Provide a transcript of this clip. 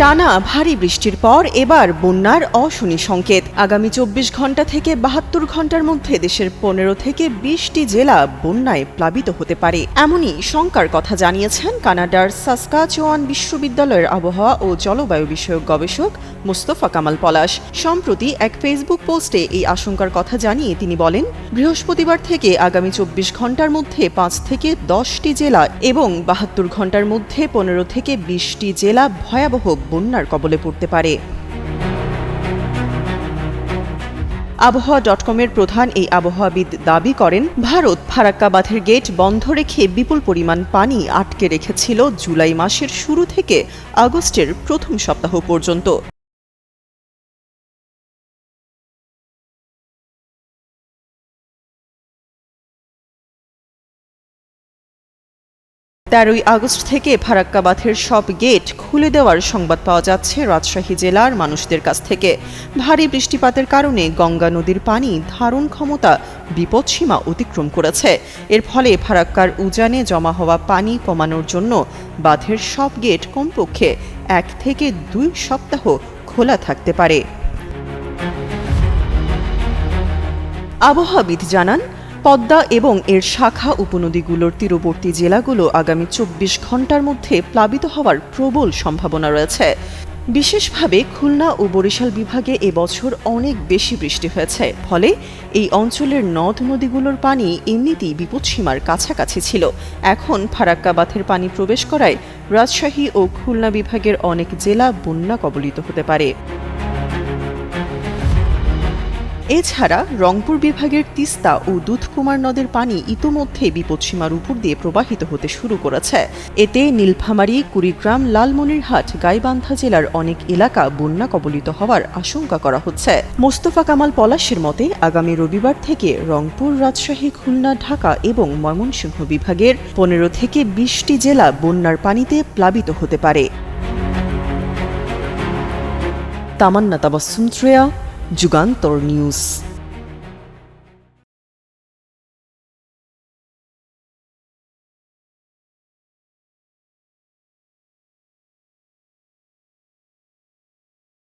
টানা ভারী বৃষ্টির পর এবার বন্যার অশনি সংকেত। আগামী চব্বিশ ঘণ্টা থেকে বাহাত্তর ঘণ্টার মধ্যে দেশের পনেরো থেকে বিশটি জেলা বন্যায় প্লাবিত হতে পারে। এমনই শঙ্কার কথা জানিয়েছেন কানাডার সাসকাচোয়ান বিশ্ববিদ্যালয়ের আবহাওয়া ও জলবায়ু বিষয়ক গবেষক মোস্তফা কামাল পলাশ। সম্প্রতি এক ফেসবুক পোস্টে এই আশঙ্কার কথা জানিয়ে তিনি বলেন, বৃহস্পতিবার থেকে আগামী চব্বিশ ঘণ্টার মধ্যে পাঁচ থেকে দশটি জেলা এবং বাহাত্তর ঘণ্টার মধ্যে পনেরো থেকে বিশটি জেলা ভয়াবহ বন্যার কবলে পড়তে পারে। আবহাওয়া ডট কমের প্রধান এই আবহাওয়াবিদ দাবি করেন, ভারত ফারাক্কা বাঁধের গেট বন্ধ রেখে বিপুল পরিমাণ পানি আটকে রেখেছিল জুলাই মাসের শুরু থেকে আগস্টের প্রথম সপ্তাহ পর্যন্ত। তেরোই আগস্ট থেকে ফারাক্কা বাঁধের সব গেট খুলে দেওয়ার সংবাদ পাওয়া যাচ্ছে রাজশাহী জেলার মানুষদের কাছ থেকে। ভারী বৃষ্টিপাতের কারণে গঙ্গা নদীর পানি ধারণ ক্ষমতা বিপদসীমা অতিক্রম করেছে। এর ফলে ফারাক্কার উজানে জমা হওয়া পানি কমানোর জন্য বাঁধের সব গেট কমপক্ষে এক থেকে দুই সপ্তাহ খোলা থাকতে পারে। আবহাওয়াবিদ জানান পদ্মা এবং এর শাখা উপনদীগুলোর তীরবর্তী জেলাগুলো আগামী চব্বিশ ঘণ্টার মধ্যে প্লাবিত হওয়ার প্রবল সম্ভাবনা রয়েছে। বিশেষভাবে খুলনা ও বরিশাল বিভাগে এবছর অনেক বেশি বৃষ্টি হয়েছে। ফলে এই অঞ্চলের নদ নদীগুলোর পানি এমনিতেই বিপদসীমার কাছাকাছি ছিল। এখন ফারাক্কা বাঁধের পানি প্রবেশ করায় রাজশাহী ও খুলনা বিভাগের অনেক জেলা বন্যা কবলিত হতে পারে। এছাড়া রংপুর বিভাগের তিস্তা ও দুধকুমার নদের পানি ইতোমধ্যে বিপদসীমার উপর দিয়ে প্রবাহিত হতে শুরু করেছে। এতে নীলফামারী, কুড়িগ্রাম, লালমনিরহাট, গাইবান্ধা জেলার অনেক এলাকা বন্যা কবলিত হওয়ার আশঙ্কা করা হচ্ছে। মোস্তফা কামাল পলাশের মতে, আগামী রবিবার থেকে রংপুর রাজশাহী, খুলনা, ঢাকা এবং ময়মনসিংহ বিভাগের পনেরো থেকে বিশটি জেলা বন্যার পানিতে প্লাবিত হতে পারে। তামান্না তাবাসুম শ্রেয়া जुगांतर न्यूज